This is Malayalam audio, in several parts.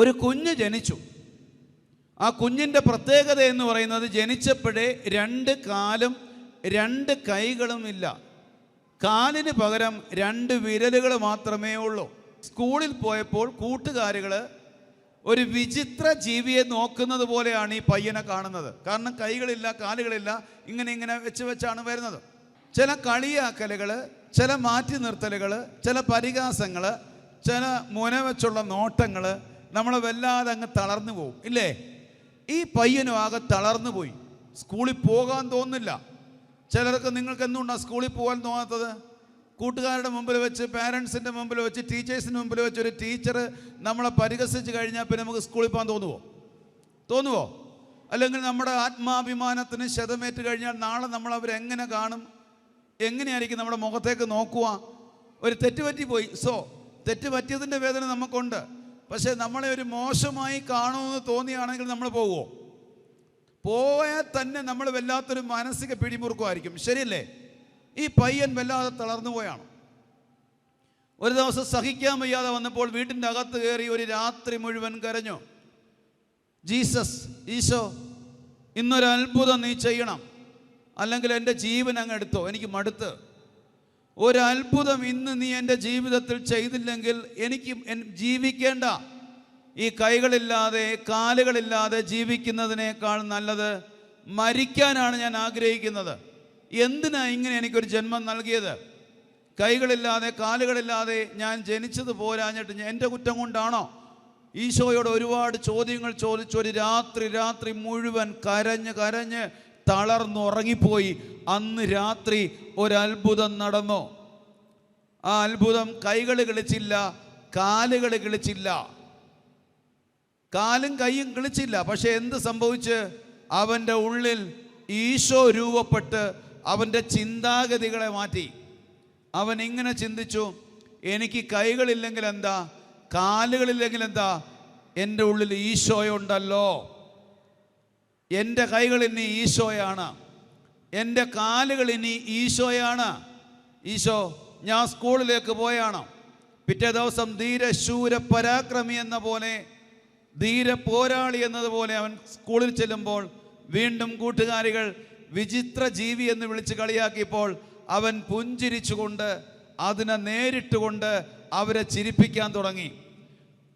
ഒരു കുഞ്ഞ് ജനിച്ചു. ആ കുഞ്ഞിന്റെ പ്രത്യേകത എന്ന് പറയുന്നത് ജനിച്ചപ്പോഴേ രണ്ട് കാലും രണ്ട് കൈകളും ഇല്ല കാലിന് പകരം രണ്ട് വിരലുകൾ മാത്രമേ ഉള്ളൂ. സ്കൂളിൽ പോയപ്പോൾ കൂട്ടുകാരുകൾ ഒരു വിചിത്ര ജീവിയെ നോക്കുന്നത് പോലെയാണ് ഈ പയ്യനെ കാണുന്നത്. കാരണം കൈകളില്ല കാലുകളില്ല ഇങ്ങനെ ഇങ്ങനെ വെച്ച് വെച്ചാണ് വരുന്നത്. ചില കളിയാക്കലുകൾ ചില മാറ്റി നിർത്തലുകൾ ചില പരിഹാസങ്ങൾ ചില മുന വെച്ചുള്ള നോട്ടങ്ങൾ നമ്മളെ വല്ലാതെ അങ്ങ് തളർന്നു പോകും ഇല്ലേ? ഈ പയ്യനും ആകെ തളർന്നു പോയി. സ്കൂളിൽ പോകാൻ തോന്നുന്നില്ല. ചിലർക്ക് നിങ്ങൾക്ക് എന്തുകൊണ്ടാണ് സ്കൂളിൽ പോകാൻ തോന്നാത്തത്? കൂട്ടുകാരുടെ മുമ്പിൽ വെച്ച് പാരൻസിന്റെ മുമ്പിൽ വെച്ച് ടീച്ചേഴ്സിന്റെ മുമ്പിൽ വെച്ച് ഒരു ടീച്ചർ നമ്മളെ പരിഹസിച്ച് കഴിഞ്ഞാൽ പിന്നെ നമുക്ക് സ്കൂളിൽ പോകാൻ തോന്നുമോ തോന്നുമോ അല്ലെങ്കിൽ നമ്മുടെ ആത്മാഭിമാനത്തിന് ശതമേറ്റ് കഴിഞ്ഞാൽ നാളെ നമ്മൾ അവരെങ്ങനെ കാണും? എങ്ങനെയായിരിക്കും നമ്മുടെ മുഖത്തേക്ക് നോക്കുക ഒരു തെറ്റ് പോയി സോ തെറ്റ് പറ്റിയതിന്റെ വേദന നമുക്കുണ്ട്. പക്ഷേ നമ്മളെ ഒരു മോശമായി കാണുമെന്ന് തോന്നിയാണെങ്കിൽ നമ്മൾ പോകുമോ പോയാൽ തന്നെ നമ്മൾ വല്ലാത്തൊരു മാനസിക പിടിമുറുക്കുമായിരിക്കും. ശരിയല്ലേ? ഈ പയ്യൻ വല്ലാതെ തളർന്നു പോയാണ്. ഒരു ദിവസം സഹിക്കാൻ വയ്യാതെ വന്നപ്പോൾ വീട്ടിന്റെ അകത്ത് കയറി ഒരു രാത്രി മുഴുവൻ കരഞ്ഞു. ജീസസ് ഈശോ ഇന്നൊരു അത്ഭുതം നീ ചെയ്യണം. അല്ലെങ്കിൽ എന്റെ ജീവൻ അങ്ങ് എടുത്തോ. എനിക്ക് മടുത്ത്. ഒരു അത്ഭുതം ഇന്ന് നീ എന്റെ ജീവിതത്തിൽ ചെയ്തില്ലെങ്കിൽ എനിക്ക് ജീവിക്കേണ്ട. ഈ കൈകളില്ലാതെ കാലുകളില്ലാതെ ജീവിക്കുന്നതിനേക്കാൾ നല്ലത് മരിക്കാനാണ് ഞാൻ ആഗ്രഹിക്കുന്നത്. എന്തിനാ ഇങ്ങനെ എനിക്കൊരു ജന്മം നൽകിയത്? കൈകളില്ലാതെ കാലുകളില്ലാതെ ഞാൻ ജനിച്ചത് പോരാഞ്ഞിട്ട് എന്റെ കുറ്റം കൊണ്ടാണോ? ഈശോയോട് ഒരുപാട് ചോദ്യങ്ങൾ ചോദിച്ചു. ഒരു രാത്രി രാത്രി മുഴുവൻ കരഞ്ഞ് കരഞ്ഞ് തളർന്നുറങ്ങിപ്പോയി അന്ന് രാത്രി ഒരത്ഭുതം നടന്നു. ആ അത്ഭുതം കൈകൾ കളിച്ചില്ല കാലുകൾ കളിച്ചില്ല. കാലും കൈയും കളിച്ചില്ല. പക്ഷെ എന്ത് സംഭവിച്ച്? അവന്റെ ഉള്ളിൽ ഈശോ രൂപപ്പെട്ട് അവന്റെ ചിന്താഗതികളെ മാറ്റി. അവൻ ഇങ്ങനെ ചിന്തിച്ചു എനിക്ക് കൈകളില്ലെങ്കിൽ എന്താ? കാലുകളില്ലെങ്കിൽ എന്താ? എന്റെ ഉള്ളിൽ ഈശോയുണ്ടല്ലോ. എന്റെ കൈകൾ ഇനി ഈശോയാണ്. എന്റെ കാലുകൾ ഇനി ഈശോയാണ്. ഈശോ ഞാൻ സ്കൂളിലേക്ക് പോയാണ്. പിറ്റേ ദിവസം ധീരശൂര പരാക്രമി എന്ന പോലെ ധീര പോരാളി എന്നതുപോലെ അവൻ സ്കൂളിൽ ചെല്ലുമ്പോൾ വീണ്ടും കൂട്ടുകാരികൾ വിചിത്ര ജീവി എന്ന് വിളിച്ച് കളിയാക്കിയപ്പോൾ അവൻ പുഞ്ചിരിച്ചുകൊണ്ട് അതിനെ നേരിട്ടുകൊണ്ട് അവരെ ചിരിപ്പിക്കാൻ തുടങ്ങി.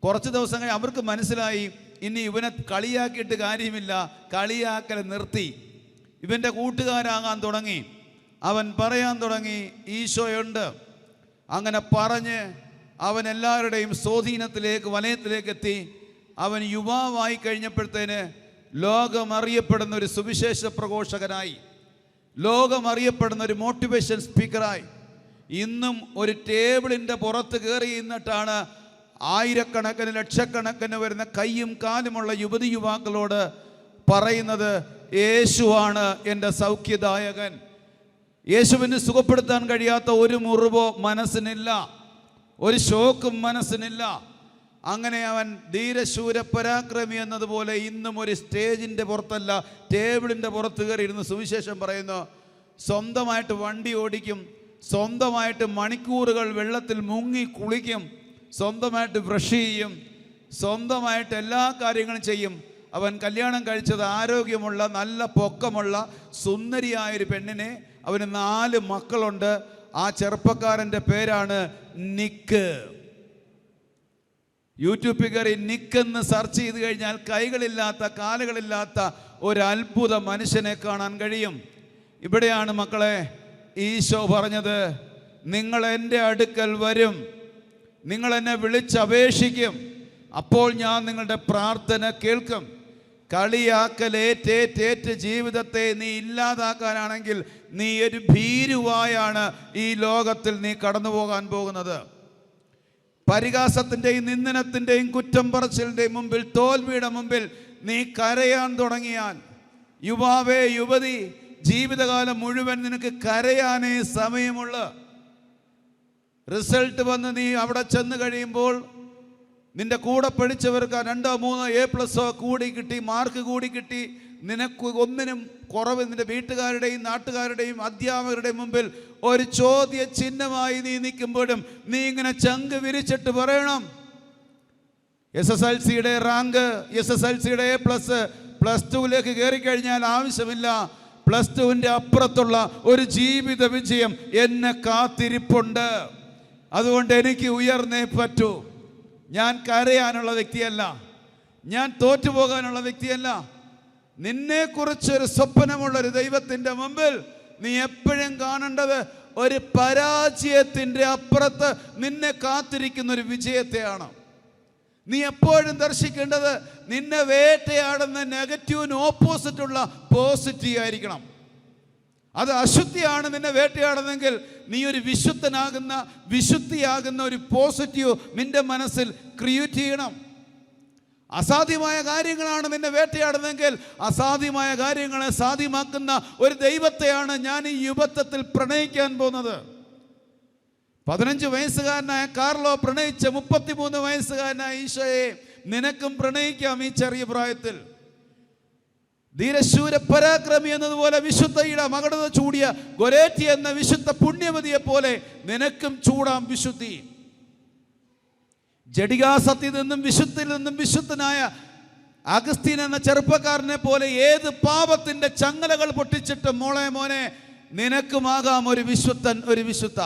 കുറച്ച് ദിവസം കഴിഞ്ഞ് അവർക്ക് മനസ്സിലായി ഇനി ഇവനെ കളിയാക്കിയിട്ട് കാര്യമില്ല. കളിയാക്കൽ നിർത്തി. ഇവന്റെ കൂട്ടുകാരാകാൻ തുടങ്ങി. അവൻ പറയാൻ തുടങ്ങി ഈശോയുണ്ട്. അങ്ങനെ പറഞ്ഞ് അവൻ എല്ലാവരുടെയും സ്വാധീനത്തിലേക്ക് വലയത്തിലേക്ക് എത്തി. അവൻ യുവാവായി കഴിഞ്ഞപ്പോഴത്തേന് ലോകമറിയപ്പെടുന്ന ഒരു സുവിശേഷ പ്രഘോഷകനായി. ലോകമറിയപ്പെടുന്ന ഒരു മോട്ടിവേഷൻ സ്പീക്കറായി ഇന്നും ഒരു ടേബിളിന്റെ പുറത്ത് കയറി നിന്നിട്ടാണ് ആയിരക്കണക്കിന് ലക്ഷക്കണക്കിന് വരുന്ന കൈയും കാലുമുള്ള യുവതി യുവാക്കളോട് പറയുന്നത് യേശുവാണ് എന്റെ സൗഖ്യദായകൻ. യേശുവിന് സുഖപ്പെടുത്താൻ കഴിയാത്ത ഒരു മുറിവോ മനസ്സിനില്ല. ഒരു ഷോക്കും മനസ്സിനില്ല. അങ്ങനെ അവൻ ധീരശൂര പരാക്രമി എന്നതുപോലെ ഇന്നും ഒരു സ്റ്റേജിന്റെ പുറത്തല്ല ടേബിളിന്റെ പുറത്ത് കയറി ഇരുന്ന് സുവിശേഷം പറയുന്നു സ്വന്തമായിട്ട് വണ്ടി ഓടിക്കും സ്വന്തമായിട്ട് മണിക്കൂറുകൾ വെള്ളത്തിൽ മുങ്ങി കുളിക്കും സ്വന്തമായിട്ട് ബ്രഷ് ചെയ്യും സ്വന്തമായിട്ട് എല്ലാ കാര്യങ്ങളും ചെയ്യും. അവൻ കല്യാണം കഴിച്ചത് ആരോഗ്യമുള്ള നല്ല പൊക്കമുള്ള സുന്ദരിയായൊരു പെണ്ണിനെ അവന് നാല് മക്കളുണ്ട്. ആ ചെറുപ്പക്കാരന്റെ പേരാണ് നിക്ക്. യൂട്യൂബിൽ കയറി നിക്ക് എന്ന് സെർച്ച് ചെയ്ത് കഴിഞ്ഞാൽ കൈകളില്ലാത്ത കാലുകളില്ലാത്ത ഒരു അത്ഭുത മനുഷ്യനെ കാണാൻ കഴിയും. ഇവിടെയാണ് മക്കളെ ഈശോ പറഞ്ഞത് നിങ്ങൾ എന്റെ അടുക്കൽ വരും. നിങ്ങൾ എന്നെ വിളിച്ചപേക്ഷിക്കും. അപ്പോൾ ഞാൻ നിങ്ങളുടെ പ്രാർത്ഥന കേൾക്കും. കളിയാക്കലേറ്റേറ്റേറ്റ് ജീവിതത്തെ നീ ഇല്ലാതാക്കാനാണെങ്കിൽ നീ ഒരു ഭീരുവായാണ് ഈ ലോകത്തിൽ നീ കടന്നു പോകാൻ പോകുന്നത്. പരിഹാസത്തിന്റെയും നിന്ദനത്തിന്റെയും കുറ്റം പറച്ചിലിന്റെയും മുമ്പിൽ തോൽവിയുടെ മുമ്പിൽ നീ കരയാൻ തുടങ്ങിയാൽ യുവാവേ യുവതി ജീവിതകാലം മുഴുവൻ നിനക്ക് കരയാനേ സമയമുള്ളൂ. റിസൾട്ട് വന്ന് നീ അവിടെ ചെന്ന് കഴിയുമ്പോൾ നിന്റെ കൂടെ പഠിച്ചവർക്ക് രണ്ടോ മൂന്നോ എ പ്ലസോ കൂടി കിട്ടി മാർക്ക് കൂടി കിട്ടി. നിനക്ക് ഒന്നിനും കുറവ് നിന്റെ വീട്ടുകാരുടെയും നാട്ടുകാരുടെയും അധ്യാപകരുടെയും മുമ്പിൽ ഒരു ചോദ്യ ചിഹ്നമായി നീ നിൽക്കുമ്പോഴും നീ ഇങ്ങനെ ചങ്ക് വിരിച്ചിട്ട് പറയണം. എസ് എസ് എൽ സിയുടെ റാങ്ക് എസ് എസ് എൽ സിയുടെ എ പ്ലസ് പ്ലസ് ടുവിലേക്ക് കയറി കഴിഞ്ഞാൽ ആവശ്യമില്ല. പ്ലസ് ടുവിന്റെ അപ്പുറത്തുള്ള ഒരു ജീവിത വിജയം എന്നെ കാത്തിരിപ്പുണ്ട്. അതുകൊണ്ട് എനിക്ക് ഉയർന്നേ പറ്റൂ. ഞാൻ കരയാനുള്ള വ്യക്തിയല്ല. ഞാൻ തോറ്റുപോകാനുള്ള വ്യക്തിയല്ല. നിന്നെക്കുറിച്ചൊരു സ്വപ്നമുള്ള ഒരു ദൈവത്തിന്റെ മുമ്പിൽ നീ എപ്പോഴും കാണേണ്ടത് ഒരു പരാജയത്തിന്റെ അപ്പുറത്ത് നിന്നെ കാത്തിരിക്കുന്ന ഒരു വിജയത്തെയാണ്. നീ എപ്പോഴും ദർശിക്കേണ്ടത് നിന്നെ വേട്ടയാടുന്ന നെഗറ്റീവിന് ഓപ്പോസിറ്റുള്ള പോസിറ്റീവ് ആയിരിക്കണം. അത് അശുദ്ധിയാണ് നിന്നെ വേട്ടയാടുന്നെങ്കിൽ നീ ഒരു വിശുദ്ധനാകുന്ന വിശുദ്ധിയാകുന്ന ഒരു പോസിറ്റീവ് നിന്റെ മനസ്സിൽ ക്രിയേറ്റ് ചെയ്യണം. അസാധ്യമായ കാര്യങ്ങളാണ് നിന്നെ വേട്ടയാടുന്നതെങ്കിൽ അസാധ്യമായ കാര്യങ്ങളെ സാധ്യമാക്കുന്ന ഒരു ദൈവത്തെയാണ് ഞാൻ ഈ യുവത്വത്തിൽ പ്രണയിക്കാൻ പോകുന്നത്. പതിനഞ്ച് വയസ്സുകാരനായ കാർലോ പ്രണയിച്ച മുപ്പത്തിമൂന്ന് വയസ്സുകാരനായ ഈശോയെ നിനക്കും പ്രണയിക്കാം ഈ ചെറിയ പ്രായത്തിൽ. ധീരശൂര പരാക്രമി എന്നതുപോലെ വിശുദ്ധയുടെ മകടത ചൂടിയ ഗൊരേറ്റി എന്ന വിശുദ്ധ പുണ്യവതിയെ പോലെ നിനക്കും ചൂടാം വിശുദ്ധി. ജഡികാസത്തിൽ നിന്നും വിശുദ്ധിൽ നിന്നും വിശുദ്ധനായ അഗസ്തീൻ എന്ന ചെറുപ്പക്കാരനെ പോലെ ഏത് പാപത്തിന്റെ ചങ്ങലകൾ പൊട്ടിച്ചിട്ട് മോളെ മോനെ നിനക്കുമാകാം ഒരു വിശുദ്ധൻ ഒരു വിശുദ്ധ.